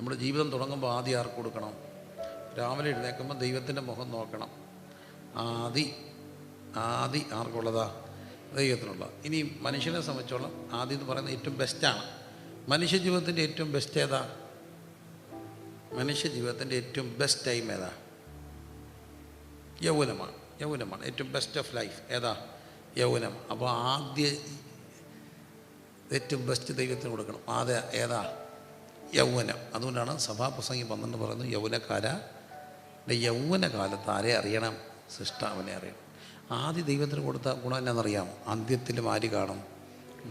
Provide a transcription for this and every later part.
നമ്മുടെ ജീവിതം തുടങ്ങുമ്പോൾ ആദ്യം ആർക്ക് കൊടുക്കണം? രാവിലെ എഴുന്നേൽക്കുമ്പോൾ ദൈവത്തിന്റെ മുഖം നോക്കണം. ആദി ആദി ആർക്കുള്ളതാ? ദൈവത്തിനുള്ള. ഇനി മനുഷ്യനെ സംബന്ധിച്ചോളം ആദ്യം എന്ന് പറയുന്നത് ഏറ്റവും ബെസ്റ്റാണ് മനുഷ്യ ജീവിതത്തിന്റെ ഏറ്റവും ബെസ്റ്റ് ഏതാ? മനുഷ്യ ജീവിതത്തിന്റെ ഏറ്റവും ബെസ്റ്റ് ടൈം ഏതാ? യൗവനമാണ്. യൗവനമാണ്. ഏറ്റവും ബെസ്റ്റ് ഓഫ് ലൈഫ് ഏതാ? യൗവനം. അപ്പോൾ ആദ്യ ഏറ്റവും ബെസ്റ്റ് ദൈവത്തിന് കൊടുക്കണം. ആദ്യ ഏതാ? യൗവനം. അതുകൊണ്ടാണ് സഭാപ്രസംഗി പന്ത്രണ്ട് പറയുന്നത് യൗവനക്കാര യൗവനകാലത്ത് ആരെ അറിയണം? സൃഷ്ടാവിനെ അറിയണം. ആദ്യ ദൈവത്തിന് കൊടുത്ത ഗുണം എന്നാണെന്നറിയാമോ? അന്ത്യത്തിലും ആര് കാണും?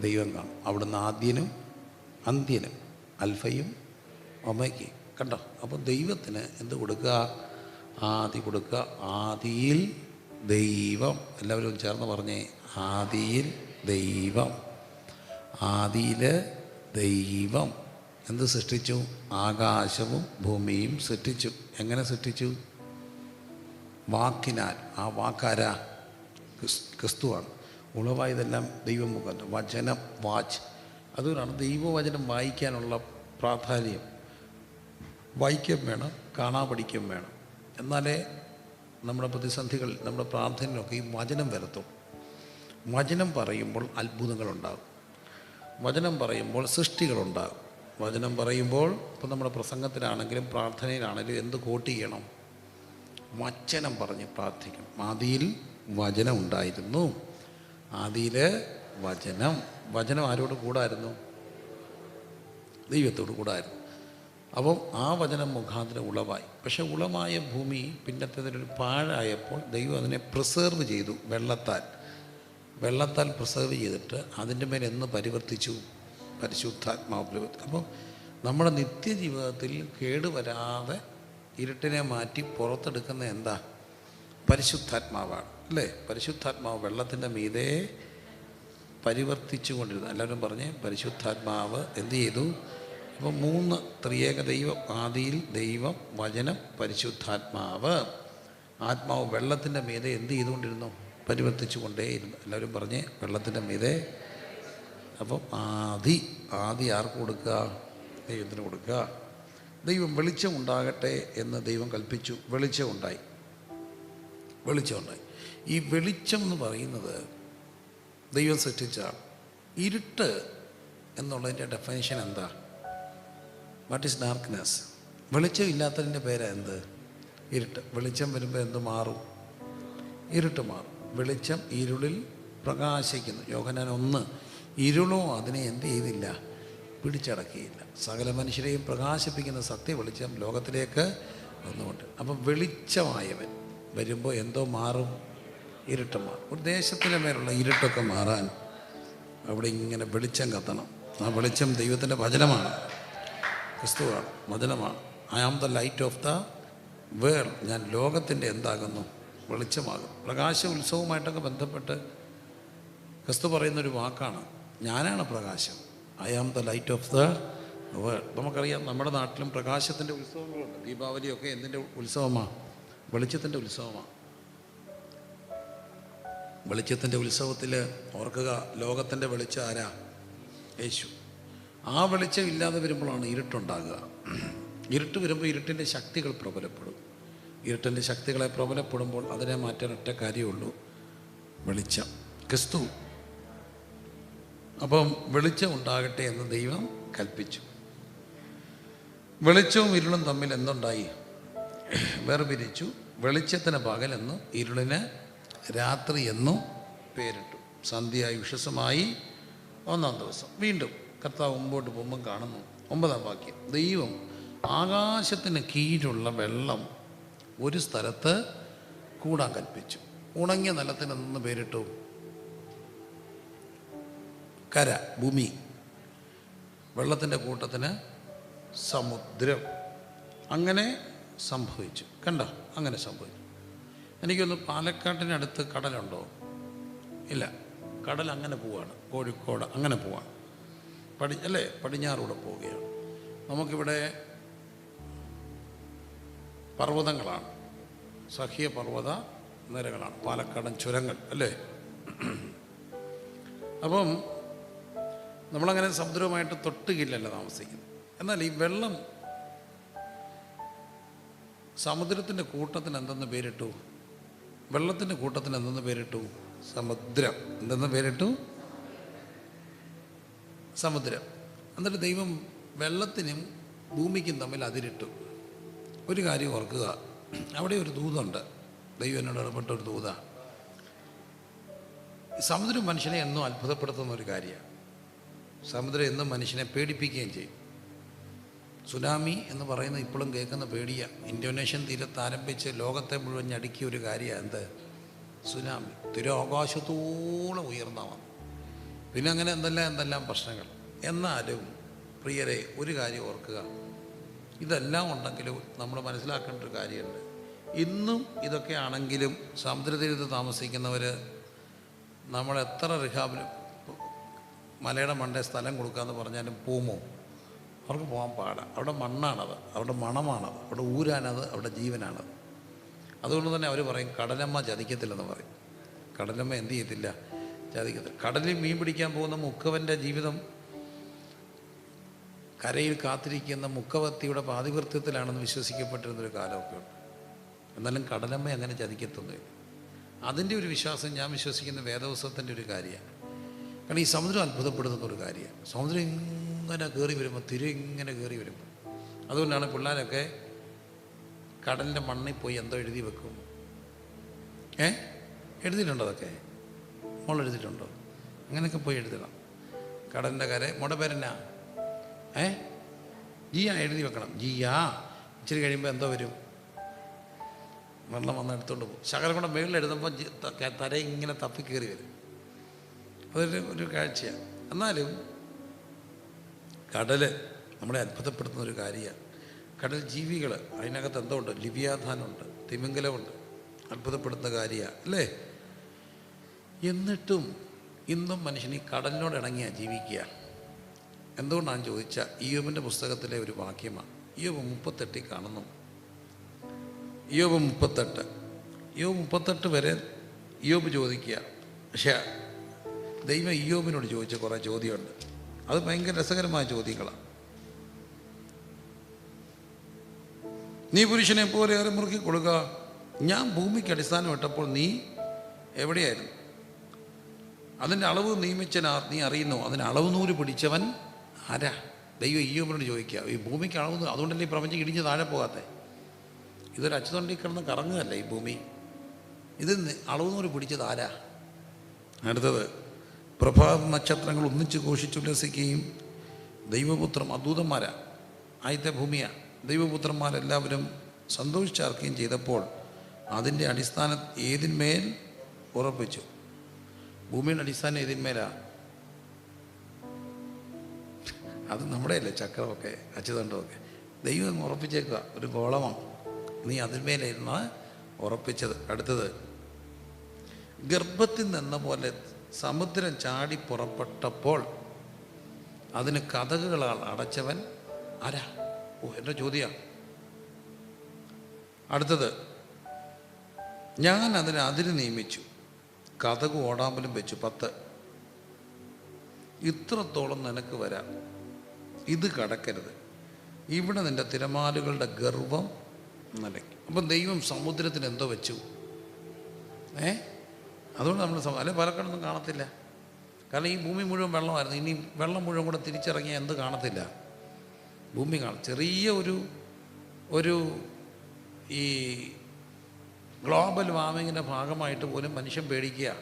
ദൈവം കാണും. അവിടുന്ന് ആദ്യനും അന്ത്യനും അൽഫയും ഒമയ്ക്കും കണ്ടോ? അപ്പോൾ ദൈവത്തിന് എന്ത് കൊടുക്കുക? ആദി കൊടുക്കുക. ആദിയിൽ ദൈവം. എല്ലാവരും ചേർന്ന് പറഞ്ഞേ. ആദിയിൽ ദൈവം. ആദിയിൽ ദൈവം. എന്ത് സൃഷ്ടിച്ചു? ആകാശവും ഭൂമിയും സൃഷ്ടിച്ചു. എങ്ങനെ സൃഷ്ടിച്ചു? വാക്കിനാൽ. ആ വാക്കാര? ക്രിസ് ക്രിസ്തുവാണ്. ഉളവായതെല്ലാം ദൈവം മുഖം വചനം വാച്ച്. അതുകൊണ്ടാണ് ദൈവവചനം വായിക്കാനുള്ള പ്രാധാന്യം. വായിക്കുകയും വേണം കാണാൻ പഠിക്കുകയും വേണം. എന്നാലേ നമ്മുടെ പ്രതിസന്ധികൾ നമ്മുടെ പ്രാർത്ഥനയിലൊക്കെ ഈ വചനം വരത്തും. വചനം പറയുമ്പോൾ അത്ഭുതങ്ങളുണ്ടാകും. വചനം പറയുമ്പോൾ സൃഷ്ടികളുണ്ടാകും. വചനം പറയുമ്പോൾ ഇപ്പം നമ്മുടെ പ്രസംഗത്തിലാണെങ്കിലും പ്രാർത്ഥനയിലാണെങ്കിലും എന്ത് കോട്ട് ചെയ്യണം? വചനം പറഞ്ഞ് പ്രാർത്ഥിക്കണം. ആദിയിൽ വചനം ഉണ്ടായിരുന്നു. ആദിയിൽ വചനം. വചനം ആരോട് കൂടായിരുന്നു? ദൈവത്തോട് കൂടായിരുന്നു. അപ്പം ആ വചനം മുഖാന്തരം ഉളവായി. പക്ഷെ ഉളമായ ഭൂമി പിന്നത്തേതിനൊരു പാഴായപ്പോൾ ദൈവം അതിനെ പ്രിസേർവ് ചെയ്തു വെള്ളത്താൽ. വെള്ളത്താൽ പ്രിസേർവ് ചെയ്തിട്ട് അതിന്റെ മേലെ എന്ന് പരിവർത്തിച്ചു. പരിശുദ്ധാത്മാവ് അപ്പോൾ നമ്മുടെ നിത്യജീവിതത്തിൽ കേടുവരാതെ ഇരുട്ടിനെ മാറ്റി പുറത്തെടുക്കുന്ന എന്താ? പരിശുദ്ധാത്മാവാണ്. അല്ലേ? പരിശുദ്ധാത്മാവ് വെള്ളത്തിന്റെ മീതെ പരിവർത്തിച്ചു കൊണ്ടിരുന്നു. എല്ലാവരും പറഞ്ഞ് പരിശുദ്ധാത്മാവ് എന്ത് ചെയ്തു? അപ്പോൾ മൂന്ന് ത്രിയേക ദൈവം ആദിയിൽ ദൈവം വചനം പരിശുദ്ധാത്മാവ്. ആത്മാവ് വെള്ളത്തിന്റെ മീതെ എന്ത് ചെയ്തുകൊണ്ടിരുന്നു? പരിവർത്തിച്ചു കൊണ്ടേയിരുന്നു. എല്ലാവരും പറഞ്ഞ് വെള്ളത്തിന്റെ മീതെ അപ്പം ആദി ആദി ആർക്ക് കൊടുക്കുക? ദൈവത്തിന് കൊടുക്കുക. ദൈവം വെളിച്ചം ഉണ്ടാകട്ടെ എന്ന് ദൈവം കൽപ്പിച്ചു. വെളിച്ചം ഉണ്ടായി. വെളിച്ചം ഉണ്ടായി. ഈ വെളിച്ചം എന്ന് പറയുന്നത് ദൈവം സൃഷ്ടിച്ച ഇരുട്ട് എന്നുള്ളതിന്റെ ഡെഫിനേഷൻ എന്താ? വാട്ട് ഈസ് ഡാർക്ക്നെസ് വെളിച്ചം ഇല്ലാത്തതിന്റെ പേരാ എന്ത്? ഇരുട്ട്. വെളിച്ചം വരുമ്പോൾ എന്ത് മാറും? ഇരുട്ട് മാറും. വെളിച്ചം ഇരുളിൽ പ്രകാശിക്കുന്നു. യോഹനാൻ ഒന്ന് ഇരുളോ അതിനെ എന്ത് ചെയ്തില്ല? പിടിച്ചടക്കിയില്ല. സകല മനുഷ്യരെയും പ്രകാശിപ്പിക്കുന്ന സത്യ വെളിച്ചം ലോകത്തിലേക്ക് വന്നുകൊണ്ട്. അപ്പം വെളിച്ചമായവൻ വരുമ്പോൾ എന്തോ മാറും? ഇരുട്ട് മാറും. ഒരു ദേശത്തിന്റെ മേലുള്ള ഇരുട്ടൊക്കെ മാറാൻ അവിടെ ഇങ്ങനെ വെളിച്ചം കത്തണം. ആ വെളിച്ചം ദൈവത്തിന്റെ വചനമാണ്. ക്രിസ്തുവാണ്. വചനമാണ്. I am the light of the world ഞാൻ ലോകത്തിന്റെ എന്താകുന്നു? വെളിച്ചമാകും പ്രകാശ ഉത്സവവുമായിട്ടൊക്കെ ബന്ധപ്പെട്ട് ക്രിസ്തു പറയുന്നൊരു വാക്കാണ്. ഞാനാണ് പ്രകാശം. I am the light of the world നമുക്കറിയാം നമ്മുടെ നാട്ടിലും പ്രകാശത്തിന്റെ ഉത്സവങ്ങളുണ്ട്. ദീപാവലിയൊക്കെ എന്തിന്റെ ഉത്സവമാണ് വെളിച്ചത്തിന്റെ ഉത്സവമാണ് വെളിച്ചത്തിന്റെ ഉത്സവത്തിൽ ഓർക്കുക ലോകത്തിന്റെ വെളിച്ചം ആരാ? യേശു. ആ വെളിച്ചം ഇല്ലാതെ വരുമ്പോഴാണ് ഇരുട്ടുണ്ടാകുക. ഇരുട്ട് വരുമ്പോൾ ഇരുട്ടിന്റെ ശക്തികൾ പ്രബലപ്പെടും. ഇരുട്ടിന്റെ ശക്തികളെ പ്രബലപ്പെടുമ്പോൾ അതിനെ മാറ്റാൻ ഒറ്റ കാര്യമുള്ളൂ വെളിച്ചം. ക്രിസ്തു അപ്പം വെളിച്ചം ഉണ്ടാകട്ടെ എന്ന് ദൈവം കൽപ്പിച്ചു. വെളിച്ചവും ഇരുളും തമ്മിൽ എന്തുണ്ടായി? വേർപിരിച്ചു. വെളിച്ചത്തിന് പകലെന്നും ഇരുളിന് രാത്രി എന്നും പേരിട്ടു. സന്ധ്യയായി വിശ്വസമായി. ഒന്നാം ദിവസം വീണ്ടും കർത്താവ് മുമ്പോട്ട് പോകുമ്പം കാണുന്നു. ഒമ്പതാം വാക്യം. ദൈവം ആകാശത്തിന് കീഴിലുള്ള വെള്ളം ഒരു സ്ഥലത്ത് കൂടാൻ കൽപ്പിച്ചു. ഉണങ്ങിയ നിലത്തിന് നിന്ന് പേരിട്ടു. കര ഭൂമി. വെള്ളത്തിന്റെ കൂട്ടത്തിന് സമുദ്രം. അങ്ങനെ സംഭവിച്ചു. കണ്ടോ? അങ്ങനെ സംഭവിച്ചു. എനിക്കൊന്ന് പാലക്കാട്ടിനടുത്ത് കടലുണ്ടോ? ഇല്ല. കടൽ അങ്ങനെ പോവാണ്. കോഴിക്കോട് അങ്ങനെ പോവാണ്. പടി അല്ലേ? പടിഞ്ഞാറൂടെ പോവുകയാണ്. നമുക്കിവിടെ പർവതങ്ങളാണ്. സഹ്യ പർവത നിരകളാണ്. പാലക്കാടൻ ചുരങ്ങൾ അല്ലേ? അപ്പം നമ്മളങ്ങനെ സമുദ്രവുമായിട്ട് തൊട്ടുകില്ലല്ല താമസിക്കുന്നത്. എന്നാൽ ഈ വെള്ളം സമുദ്രത്തിന്റെ കൂട്ടത്തിന് എന്തെന്ന് പേരിട്ടു? വെള്ളത്തിന്റെ കൂട്ടത്തിന് എന്തെന്ന് പേരിട്ടു? സമുദ്രം. എന്തെന്ന് പേരിട്ടു? സമുദ്രം. എന്നിട്ട് ദൈവം വെള്ളത്തിനും ഭൂമിക്കും തമ്മിൽ അതിരിട്ടു. ഒരു കാര്യം ഓർക്കുക. അവിടെ ഒരു ദൂതുണ്ട്. ദൈവം എന്നോട് ഇടപെട്ട ഒരു ദൂത സമുദ്രം മനുഷ്യനെ എന്നും അത്ഭുതപ്പെടുത്തുന്ന ഒരു കാര്യമാണ്. സമുദ്രം എന്നും മനുഷ്യനെ പേടിപ്പിക്കുകയും ചെയ്യും. സുനാമി എന്ന് പറയുന്ന ഇപ്പോഴും കേൾക്കുന്ന പേടിയാണ് ഇന്തോനേഷ്യൻ തീരത്ത് ആരംഭിച്ച് ലോകത്തെ മുഴുവൻ ഞടുക്കിയ ഒരു കാര്യമാണ് എന്ത്? സുനാമി. തിരാകാശത്തോളം ഉയർന്ന വന്നു പിന്നെ അങ്ങനെ എന്തെല്ലാം എന്തെല്ലാം പ്രശ്നങ്ങൾ? എന്നാലും പ്രിയരെ ഒരു കാര്യം ഓർക്കുക. ഇതെല്ലാം ഉണ്ടെങ്കിലും നമ്മൾ മനസ്സിലാക്കേണ്ട ഒരു കാര്യമുണ്ട്. ഇന്നും ഇതൊക്കെ ആണെങ്കിലും സമുദ്രതീരത്ത് താമസിക്കുന്നവർ നമ്മൾ എത്ര റിഹാബിൽ മലയുടെ മണ്ടേ സ്ഥലം കൊടുക്കാമെന്ന് പറഞ്ഞാലും പോമോ? അവർക്ക് പോകാൻ പാടാണ് അവിടെ മണ്ണാണത്. അവിടെ മണമാണത്. അവിടെ ഊരാനത് അവിടെ ജീവനാണത്. അതുകൊണ്ട് തന്നെ അവർ പറയും കടലമ്മ ചതിക്കത്തില്ലെന്ന് പറയും. കടലമ്മ എന്ത് ചെയ്യത്തില്ല? ചതിക്കത്തില്ല. കടലിൽ മീൻ പിടിക്കാൻ പോകുന്ന മുക്കവന്റെ ജീവിതം കരയിൽ കാത്തിരിക്കുന്ന മുക്കവത്തിയുടെ പാതിവൃത്യത്തിലാണെന്ന് വിശ്വസിക്കപ്പെട്ടിരുന്നൊരു കാലമൊക്കെ ഉണ്ട്. എന്നാലും കടലമ്മ അങ്ങനെ ചതിക്കത്തൊന്നുമില്ല. അതിന്റെ ഒരു വിശ്വാസം ഞാൻ വിശ്വസിക്കുന്ന വേദവസ്വത്തിന്റെ ഒരു കാര്യമാണ്. കാരണം ഈ സമുദ്രം അത്ഭുതപ്പെടുത്തുന്ന ഒരു കാര്യമാണ്. സമുദ്രം ഇങ്ങനെ കയറി വരുമ്പോൾ തിരി ഇങ്ങനെ കയറി വരുമ്പോൾ അതുകൊണ്ടാണ് പിള്ളേരൊക്കെ കടലിന്റെ മണ്ണിൽ പോയി എന്തോ എഴുതി വെക്കും. ഏ? എഴുതിയിട്ടുണ്ടോ അതൊക്കെ? മോൾ എഴുതിയിട്ടുണ്ടോ? അങ്ങനെയൊക്കെ പോയി എഴുതണം. കടലിന്റെ കര മോടെ പേരെന്നാ? ഏ? ജിയാ എഴുതി വെക്കണം. ജിയാ. ഇച്ചിരി കഴിയുമ്പോൾ എന്തോ വരും. വെള്ളം വന്ന് എടുത്തുകൊണ്ട് പോകും. ശകലം കൂടെ മേളിൽ എഴുതുമ്പോൾ തര ഇങ്ങനെ തപ്പി കയറി വരും. അതൊരു ഒരു കാഴ്ചയാണ് എന്നാലും കടൽ നമ്മളെ അത്ഭുതപ്പെടുത്തുന്ന ഒരു കാര്യമാണ് കടൽ ജീവികൾ അതിനകത്ത് എന്തോ ഉണ്ട് ലിവിയാധാനുണ്ട് തിമിംഗലമുണ്ട്. അത്ഭുതപ്പെടുത്തുന്ന കാര്യമാണ് അല്ലേ? എന്നിട്ടും ഇന്നും മനുഷ്യൻ ഈ കടലിനോട് ഇണങ്ങിയാണ് ജീവിക്കുക. എന്തുകൊണ്ടാണ് ചോദിച്ചാൽ ഇയോബിന്റെ പുസ്തകത്തിലെ ഒരു വാക്യമാണ് ഇയോബ് മുപ്പത്തെട്ടിൽ കാണുന്നു. ഇയോബ് മുപ്പത്തെട്ട്. ഇയോബ് മുപ്പത്തെട്ട് വരെ ഇയോബ് ചോദിക്കുക. പക്ഷേ ദൈവം ഇയോബിനോട് ചോദിച്ച കുറേ ചോദ്യമുണ്ട്. അത് ഭയങ്കര രസകരമായ ചോദ്യങ്ങളാണ് നീ പുരുഷനെ പോലെ ഏറെ മുറുക്കി കൊടുക്കുക ഞാൻ ഭൂമിക്ക് അടിസ്ഥാനം ഇട്ടപ്പോൾ നീ എവിടെയായിരുന്നു? അതിന്റെ അളവ് നിയമിച്ചനാർ നീ അറിയുന്നു? അതിന് അളവ് നൂൽ പിടിച്ചവൻ ആരാ? ദൈവം ഈയോബിനോട് ചോദിക്കുക. ഈ ഭൂമിക്ക് അളവ് അതുകൊണ്ടല്ലേ ഈ പ്രപഞ്ചം ഇടിഞ്ഞ് താഴെ പോകാത്തെ? ഇതൊരു അച്ചുതൊണ്ടി കിടന്ന് കറങ്ങുകയല്ല ഈ ഭൂമി? ഇത് അളവ് നൂൽ പിടിച്ചത് ആരാ? അടുത്തത് പ്രഭാത നക്ഷത്രങ്ങൾ ഒന്നിച്ച് ഘോഷിച്ചുല്ലസിക്കുകയും ദൈവപുത്രം അദൂതന്മാരാ ആദ്യത്തെ ഭൂമിയാണ് ദൈവപുത്രന്മാരെല്ലാവരും സന്തോഷിച്ചാർക്കുകയും ചെയ്തപ്പോൾ അതിന്റെ അടിസ്ഥാനം ഏതിന്മേൽ ഉറപ്പിച്ചു? ഭൂമിയുടെ അടിസ്ഥാനം ഏതിന്മേലാ? അത് നമ്മുടെ അല്ലേ ചക്രമൊക്കെ അച്ചുതണ്ടമൊക്കെ. ദൈവം ഉറപ്പിച്ചേക്കുക ഒരു ഗോളമാണ്. നീ അതിന്മേലായിരുന്ന ഉറപ്പിച്ചത് അടുത്തത്. ഗർഭത്തിൽ നിന്ന പോലെ സമുദ്രം ചാടി പുറപ്പെട്ടപ്പോൾ അതിന് കഥകുകളാൽ അടച്ചവൻ ആരാ? ഓ എന്റെ ചോദ്യമാണ് അടുത്തത് ഞാൻ അതിന് അതിര് നിയമിച്ചു. കഥക് ഓടാമ്പലും വെച്ചു. പത്ത് ഇത്രത്തോളം നിനക്ക് വരാം. ഇത് കടക്കരുത്. ഇവിടെ നിന്റെ തിരമാലുകളുടെ ഗർവം നിലയ്ക്കും അപ്പം ദൈവം സമുദ്രത്തിന് എന്തോ വെച്ചു. ഏ? അതുകൊണ്ട് നമ്മൾ അല്ലെ പലക്കടൊന്നും കാണത്തില്ല. കാരണം ഈ ഭൂമി മുഴുവൻ വെള്ളമായിരുന്നു. ഇനി വെള്ളം മുഴുവൻ കൂടെ തിരിച്ചിറങ്ങിയാൽ എന്ത് കാണത്തില്ല? ഭൂമി കാണും ചെറിയ ഒരു ഒരു ഈ ഗ്ലോബൽ വാർമിങ്ങിന്റെ ഭാഗമായിട്ട് പോലും മനുഷ്യൻ പേടിക്കുക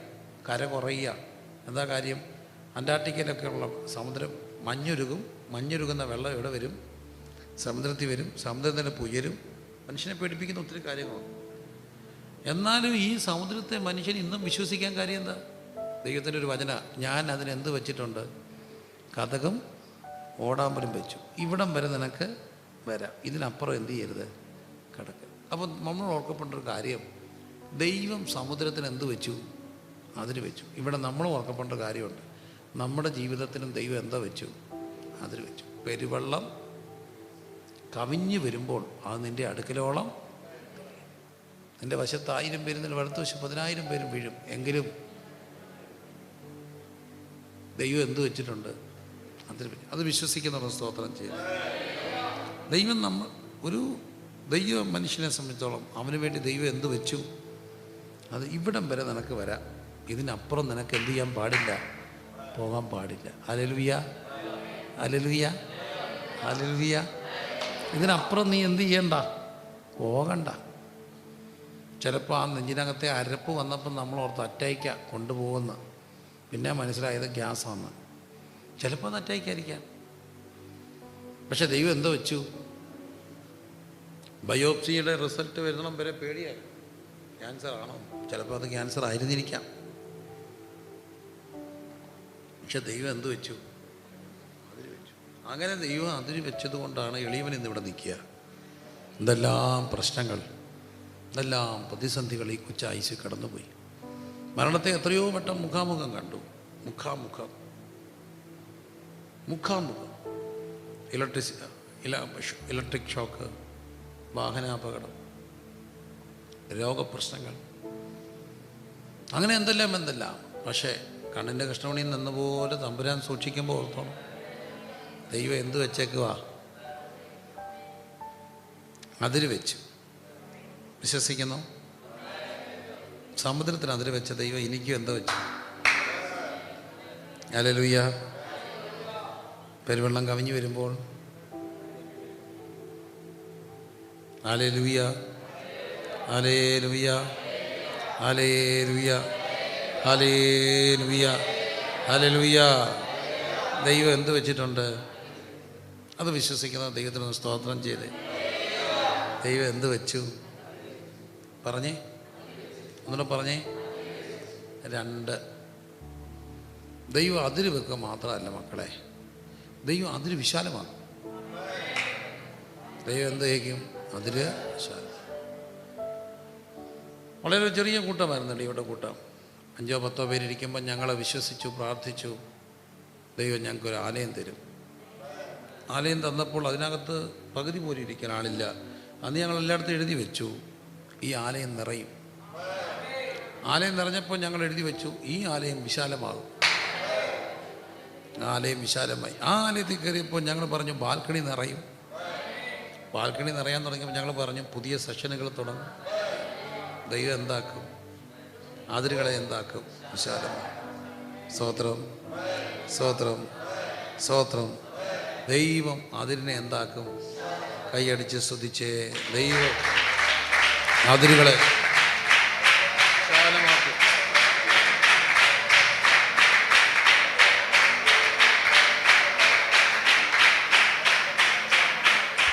കര കുറയുക. എന്താ കാര്യം? അന്റാർട്ടിക്കയിലൊക്കെ ഉള്ള സമുദ്രം മഞ്ഞുരുകും. മഞ്ഞുരുകുന്ന വെള്ളം ഇവിടെ വരും? സമുദ്രത്തിൽ വരും. സമുദ്രത്തിന്റെ ഉയരും മനുഷ്യനെ പേടിപ്പിക്കുന്ന ഒത്തിരി കാര്യങ്ങളുണ്ട്. എന്നാലും ഈ സമുദ്രത്തെ മനുഷ്യൻ ഇന്നും വിശ്വസിക്കാൻ കാര്യം എന്താ? ദൈവത്തിന്റെ ഒരു വചന ഞാൻ അതിനെന്ത് വെച്ചിട്ടുണ്ട്? കഥകം ഓടാമ്പലും വെച്ചു. ഇവിടം വരെ നിനക്ക് വരാം. ഇതിനപ്പുറം എന്ത് ചെയ്യരുത്? കിടക്ക്. അപ്പം നമ്മൾ ഓർക്കപ്പെട്ട ഒരു കാര്യം ദൈവം സമുദ്രത്തിന് എന്ത് വെച്ചു? അതിന് വെച്ചു. ഇവിടെ നമ്മൾ ഓർക്കപ്പെട്ട കാര്യമുണ്ട്. നമ്മുടെ ജീവിതത്തിനും ദൈവം എന്താ വെച്ചു? അതിന് വെച്ചു. പെരുവെള്ളം കവിഞ്ഞു വരുമ്പോൾ അത് നിന്റെ അടുക്കലോളം നിന്റെ വശത്ത് ആയിരം പേരും നിന്റെ വലത്ത് വശം പതിനായിരം പേരും വീഴും. എങ്കിലും ദൈവം എന്ത് വെച്ചിട്ടുണ്ട്. അത് വിശ്വസിക്കുന്നവർ സ്തോത്രം ചെയ്യുന്നു ദൈവം നമ്മൾ ഒരു ദൈവം മനുഷ്യനെ സംബന്ധിച്ചോളം അവന് വേണ്ടി ദൈവം എന്ത് വെച്ചു? അത് ഇവിടം വരെ നിനക്ക് വരാം. ഇതിനപ്പുറം നിനക്ക് എന്ത് ചെയ്യാൻ പാടില്ല? പോകാൻ പാടില്ല. അലലുവിയ അലലുവിയ അലലുവിയ ഇതിനപ്പുറം നീ എന്ത് ചെയ്യണ്ട? പോകണ്ട. ചിലപ്പോൾ ആ നെഞ്ചിനകത്തെ അരപ്പ് വന്നപ്പോൾ നമ്മൾ ഓർത്ത് അറ്റയ്ക്ക കൊണ്ടുപോകുന്ന. പിന്നെ മനസ്സിലായത് ഗ്യാസാണ് ചിലപ്പോൾ അത് അറ്റയ്ക്കായിരിക്കാം. പക്ഷെ ദൈവം എന്തോ വെച്ചു? ബയോപ്സിയുടെ റിസൾട്ട് വരുന്നിടം വരെ പേടിയായി. ക്യാൻസർ ആണോ? ചിലപ്പോൾ അത് ക്യാൻസർ ആയിരുന്നിരിക്കാം. പക്ഷെ ദൈവം എന്ത് വെച്ചു? വെച്ചു. അങ്ങനെ ദൈവം അതിന് വെച്ചതുകൊണ്ടാണ് എളിയവൻ ഇന്നിവിടെ നിൽക്കുക. എന്തെല്ലാം പ്രശ്നങ്ങൾ? എന്തെല്ലാം പ്രതിസന്ധികൾ ഈ കൊച്ചായിസ് കടന്നുപോയി. മരണത്തെ എത്രയോ വട്ടം മുഖാമുഖം കണ്ടു. മുഖാമുഖം. മുഖാമുഖം. ഇലക്ട്രിസി ഇല ഇലക്ട്രിക് ഷോക്ക് വാഹനാപകടം രോഗപ്രശ്നങ്ങൾ. അങ്ങനെ എന്തെല്ലാം എന്തെല്ലാം. പക്ഷേ കണ്ണിന്റെ കൃഷ്ണമണിയിൽ നിന്നപോലെ തമ്പുരാൻ സൂക്ഷിക്കുമ്പോൾ ഓർത്തോണം. ദൈവം എന്ത് വെച്ചേക്കുവാ? അതിൽ വെച്ചു. വിശ്വസിക്കുന്നു? സമുദ്രത്തിന് അതിൽ വെച്ച ദൈവം എനിക്കും എന്താ വെച്ചു. അലലുയ്യ പെരുവെള്ളം കവിഞ്ഞു വരുമ്പോൾ. അലലുയ്യ അലേലുയ്യ അലേലുയ്യ അലേലുയ്യ അലലുയ്യ ദൈവം എന്ത് വെച്ചിട്ടുണ്ട്? അത് വിശ്വസിക്കുന്ന ദൈവത്തിന് സ്തോത്രം ചെയ്ത്. ദൈവം എന്ത് വെച്ചു? പറഞ്ഞേ. ഒന്നുകൂടെ പറഞ്ഞേ. രണ്ട്. ദൈവം അതിര് വെക്കുക മാത്രമല്ല മക്കളെ. ദൈവം അതിര് വിശാലമാണ്. ദൈവം എന്ത് ചെയ്യും അതിര് വിശാലം. വളരെ ചെറിയ കൂട്ടമായിരുന്നു ഇവിടെ കൂട്ടം. അഞ്ചോ പത്തോ പേരിരിക്കുമ്പോൾ ഞങ്ങളെ വിശ്വസിച്ചു പ്രാർത്ഥിച്ചു. ദൈവം ഞങ്ങൾക്കൊരു ആലയം തരും. ആലയം തന്നപ്പോൾ അതിനകത്ത് പകുതി പോലും ഇരിക്കാൻ ആളില്ല. അന്ന് ഞങ്ങൾ എല്ലായിടത്തും എഴുതി വെച്ചു. ഈ ആലയം നിറയും. ആലയം നിറഞ്ഞപ്പോൾ ഞങ്ങൾ എഴുതി വെച്ചു ഈ ആലയം വിശാലമാകും. ആലയം വിശാലമായി. ആ ആലയത്തിൽ കയറിയപ്പോൾ ഞങ്ങൾ പറഞ്ഞു ബാൽക്കണി നിറയും. ബാൽക്കണി നിറയാൻ തുടങ്ങിയപ്പോൾ ഞങ്ങൾ പറഞ്ഞു പുതിയ സെഷനുകൾ തുടങ്ങും. ദൈവം എന്താക്കും? അതിരുകളെ എന്താക്കും? വിശാലമാകും. സ്തോത്രം. സ്തോത്രം. സ്തോത്രം. ദൈവം അതിരിനെ എന്താക്കും? കൈയടിച്ച് സ്തുതിച്ചേ. ദൈവം അതിരുകളെ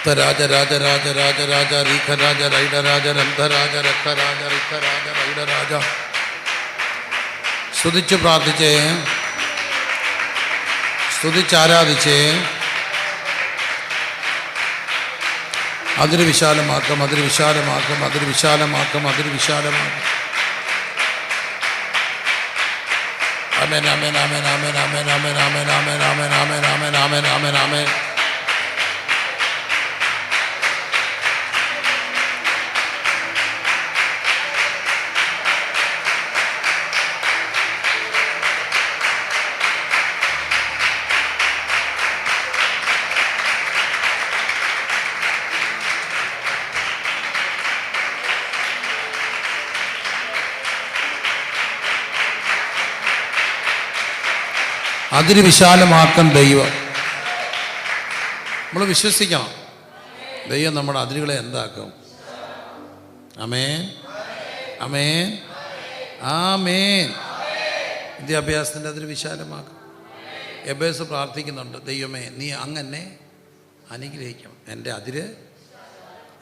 राज राज राज राज राज रीख राज रईड राज रंध राज रख राज रिख राज रईड രാജ. സ്തുതിച്ച് പ്രാർത്ഥിച്ചേ. സ്തുതിച്ച് ആരാധിച്ചേ. അതിര് വിശാലമാക്കും അതിര് വിശാലമാക്കും അതിര് വിശാലമാക്കും അതിര് വിശാലമാക്കും ആമേൻ ആമേൻ ആമേൻ ആമേൻ ആമേൻ ആമേൻ ആമേൻ ആമേൻ ആമേൻ അതിര് വിശാലമാക്കാൻ ദൈവം. നമ്മൾ വിശ്വസിക്കണം. ദൈവം നമ്മുടെ അതിരുകളെ എന്താക്കും? അമേൻ അമേൻ ആമേൻ. വിദ്യാഭ്യാസത്തിന്റെ അതിര് വിശാലമാക്കും എബേസ് പ്രാർത്ഥിക്കുന്നുണ്ട്. ദൈവമേ നീ അങ്ങനെ അനുഗ്രഹിക്കണം. എന്റെ അതിര്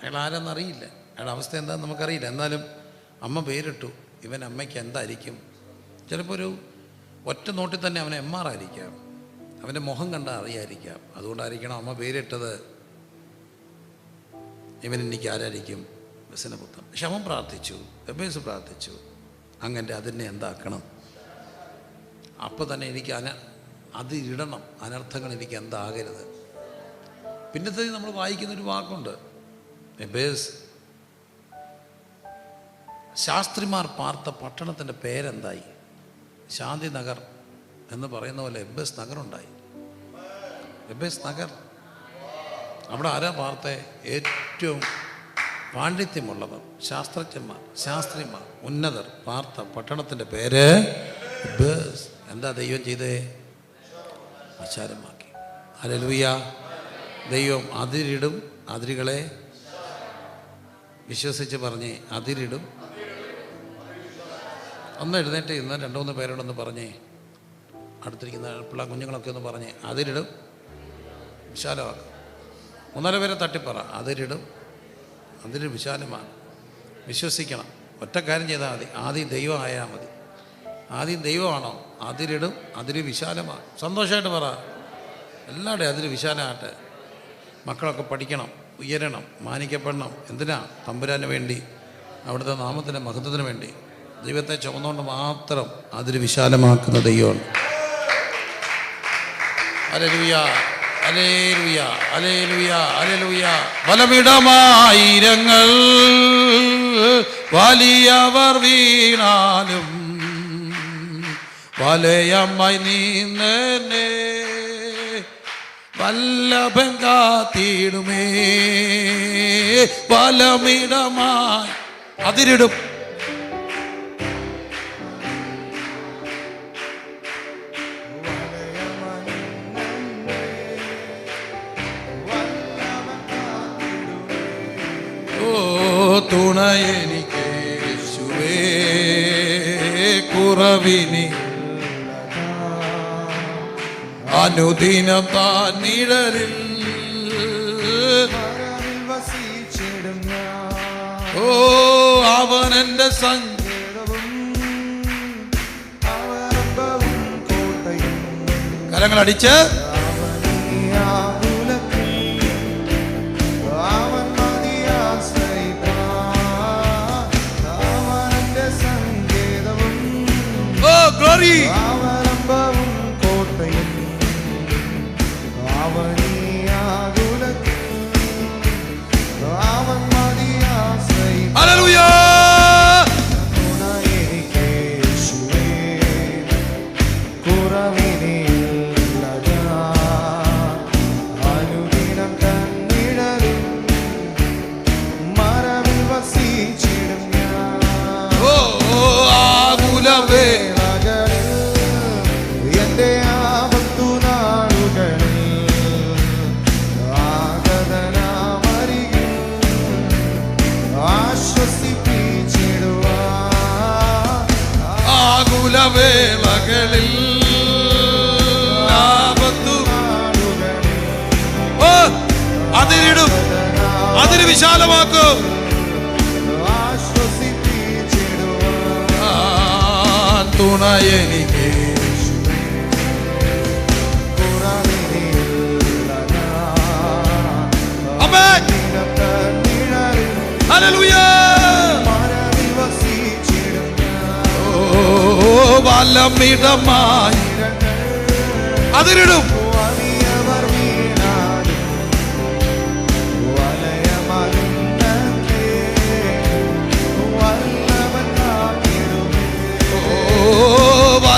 അയാൾ ആരെന്നറിയില്ല അയാളുടെ അവസ്ഥ എന്താണെന്ന് നമുക്കറിയില്ല. എന്നാലും അമ്മ പേരിട്ടു. ഇവൻ അമ്മയ്ക്ക് എന്തായിരിക്കും? ചിലപ്പോൾ ഒരു ഒറ്റ നോട്ടിൽ തന്നെ അവൻ എം ആർ ആയിരിക്കാം. അവന്റെ മുഖം കണ്ടാൽ അറിയായിരിക്കാം. അതുകൊണ്ടായിരിക്കണം അമ്മ പേരിട്ടത്. ഇവൻ എനിക്ക് ആരായിരിക്കും? ബസ്സിനെ പുത്രൻ പക്ഷെ അവൻ പ്രാർത്ഥിച്ചു. എബേസ് പ്രാർത്ഥിച്ചു. അങ്ങനെ അതിനെ എന്താക്കണം? അപ്പോൾ തന്നെ എനിക്ക് അന അത് ഇടണം. അനർത്ഥങ്ങൾ എനിക്ക് എന്താകരുത്? പിന്നത്തെ നമ്മൾ വായിക്കുന്നൊരു വാക്കുണ്ട്. എബേസ് ശാസ്ത്രിമാർ പാർത്ത പട്ടണത്തിന്റെ പേരെന്തായി? ശാന്തി നഗർ എന്ന് പറയുന്ന പോലെ എബേസ് നഗറുണ്ടായി. എബേസ് നഗർ. അവിടെ ആരാ വാർത്ത ഏറ്റവും പാണ്ഡിത്യമുള്ളവർ ശാസ്ത്രജ്ഞന്മാർ ശാസ്ത്രിമാർ ഉന്നതർ. വാർത്ത പട്ടണത്തിന്റെ പേര് ബസ് എന്താ ദൈവം ചെയ്തേ? ആചാരമാക്കി. അലലുയ ദൈവം അതിരിടും അതിരുകളെ വിശ്വസിച്ച് പറഞ്ഞേ അതിരിടും ഒന്ന് എഴുന്നേറ്റ് ഇന്ന് രണ്ടു മൂന്ന് പേരോടൊന്ന് പറഞ്ഞേ അടുത്തിരിക്കുന്ന പിള്ള കുഞ്ഞുങ്ങളൊക്കെ ഒന്ന് പറഞ്ഞേ അതിരിടും. വിശാലമാക്കും. ഒന്നര പേരെ തട്ടിപ്പറ അതിരിടും. അതിൽ വിശാലമാണ്. വിശ്വസിക്കണം. ഒറ്റ കാര്യം ചെയ്താൽ മതി. ആദ്യം ദൈവം ആയാൽ മതി. ആദ്യം ദൈവമാണോ? അതിരിടും. അതിൽ വിശാലമാണ്. സന്തോഷമായിട്ട് പറ. എല്ലാവരുടെയും അതിൽ വിശാലമാകട്ടെ മക്കളൊക്കെ പഠിക്കണം. ഉയരണം. മാനിക്കപ്പെടണം. എന്തിനാ? തമ്പുരാന് വേണ്ടി. അവിടുത്തെ നാമത്തിന്റെ മഹത്വത്തിന് വേണ്ടി. ദൈവത്തെ ചുമന്നുകൊണ്ട് മാത്രം അതിൽ വിശാലമാക്കുന്ന ദൈവമാണ്. അലലുയ അലേലുയ അലേലുയ വലിയവർ വീണാലും വലയമ്മായി നീന്തേ വല്ലഭൻ കാത്തിടുമേ. ബലമിടമായി അതിരിടും. കുറവിനി അനുദിനം താൻ നിഴലിൽ. മറവിൽ ഞാൻ ഓ അവൻ എന്റെ സങ്കേതവും കരങ്ങളടിച്ച് morning. വസിച്ചിടും വിശാലമാക്കൂ. അതിരിടും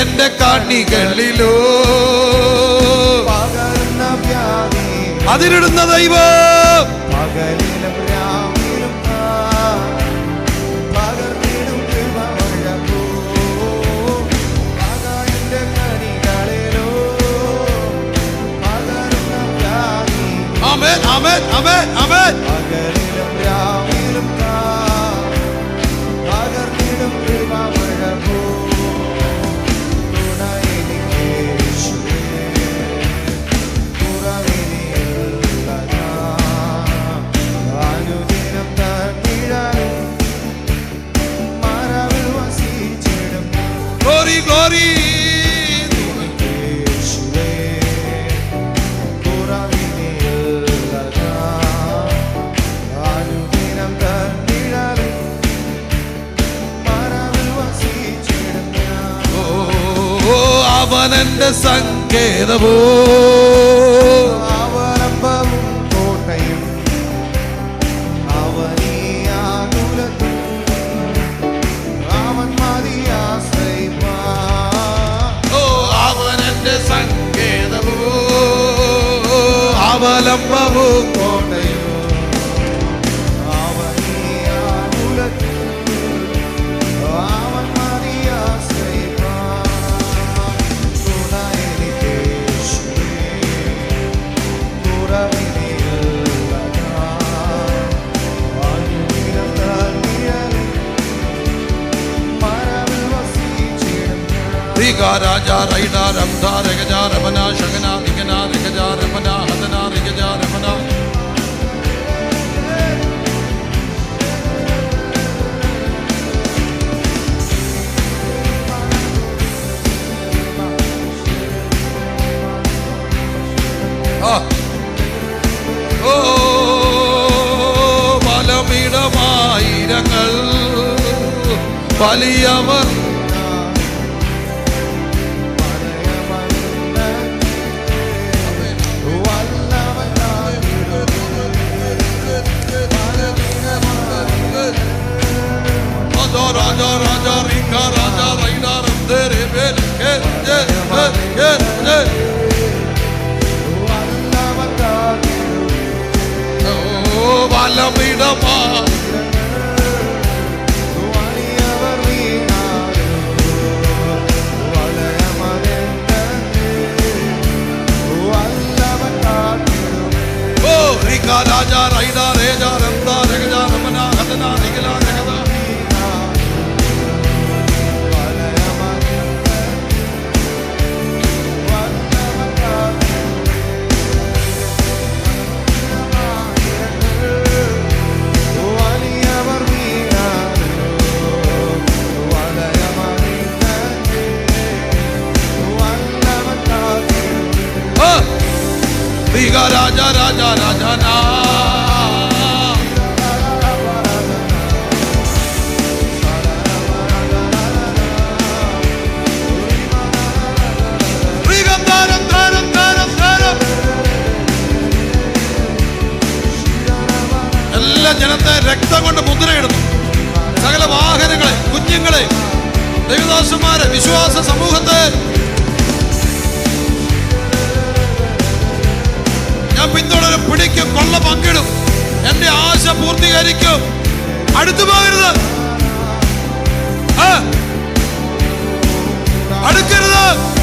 എന്റെ കണ്ണികളിലോ അതിരിടുന്ന ദൈവം. പകലിലും രാവിലും amen, പകർന്നിടും സങ്കേതവോ Raida Ramda Regaja Ramana Shagana Digana Regaja Ramana Hadana Regaja Ramana Ah. ഓ ബലമിടമായിരങ്ങൾ വലിയവർ வல்லமிடமா ராஜா ரைடா ரேஜா ரம்தா ரகஜா ரமனா ரதனா ரிகலா Rika Raja രാജനാ എല്ലാ ജനത്തെ രക്തം കൊണ്ട് മുദ്രയിടുന്നു. സകല വാഹനങ്ങളെ കുഞ്ഞുങ്ങളെ ദൈവദാസന്മാരെ വിശ്വാസ സമൂഹത്തെ പിടിക്കും കൊള്ള പങ്കിടും. എന്റെ ആശ പൂർത്തീകരിക്കും. അടുത്തു പോകരുത്. അടുക്കരുത്.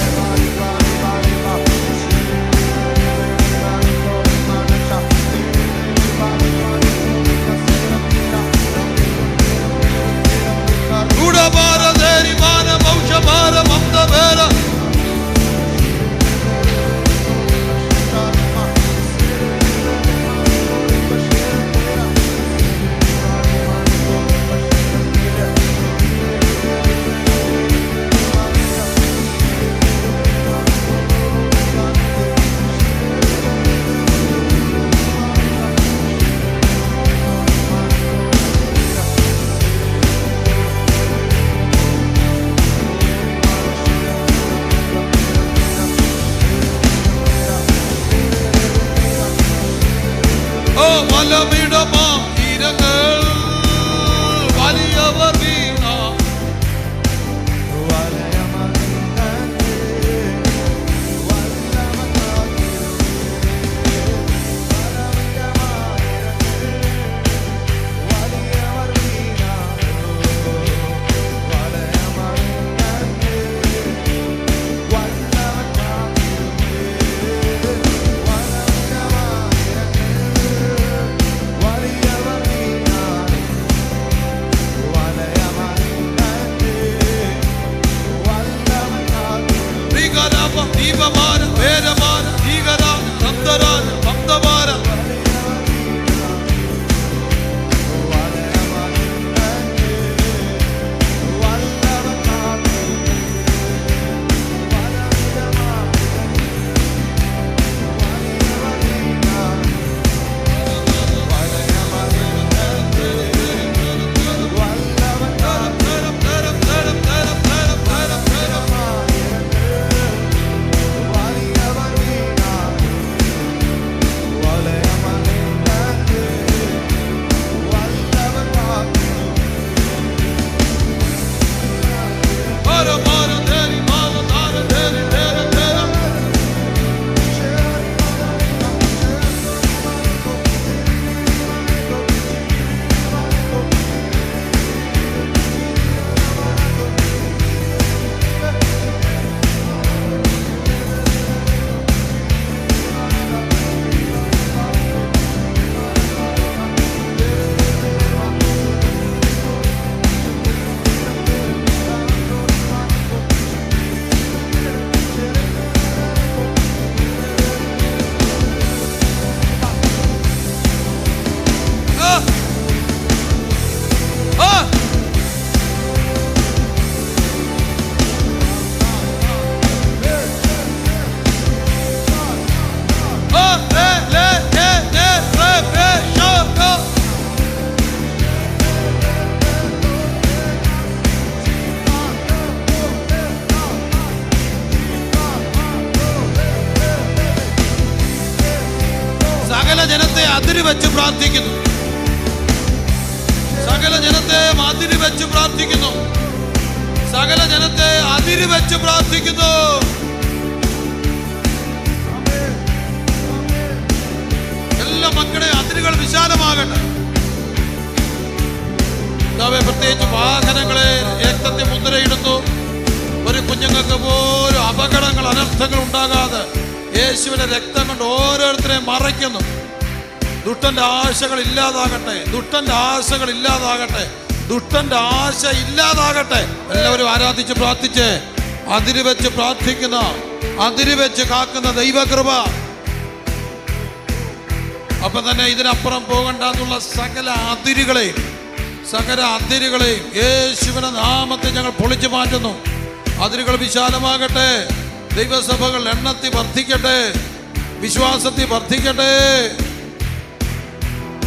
അനർത്ഥങ്ങൾ ഉണ്ടാകാതെ യേശുവിന്റെ രക്തം കൊണ്ട് ഓരോരുത്തരെയും മറയ്ക്കുന്നു. ദുഷ്ടന്റെ ആശകൾ ഇല്ലാതാകട്ടെ ദുഷ്ടന്റെ ആശകൾ ഇല്ലാതാകട്ടെ ദുഷ്ടന്റെ ആശ ഇല്ലാതാകട്ടെ. എല്ലാവരും ആരാധിച്ച് പ്രാർത്ഥിച്ച് അതിര് വെച്ച് പ്രാർത്ഥിക്കുന്ന അതിര് വെച്ച് കാക്കുന്ന ദൈവകൃപ. അപ്പൊ തന്നെ ഇതിനപ്പുറം പോകണ്ട എന്നുള്ള സകല അതിരുകളെയും സകല അതിരുകളെയും യേശുവിനെ നാമത്തെ ഞങ്ങൾ പൊളിച്ചു മാറ്റുന്നു. അതിരുകൾ വിശാലമാകട്ടെ. ദൈവസഭകൾ എണ്ണത്തിൽ വർദ്ധിക്കട്ടെ വിശ്വാസത്തിൽ വർദ്ധിക്കട്ടെ.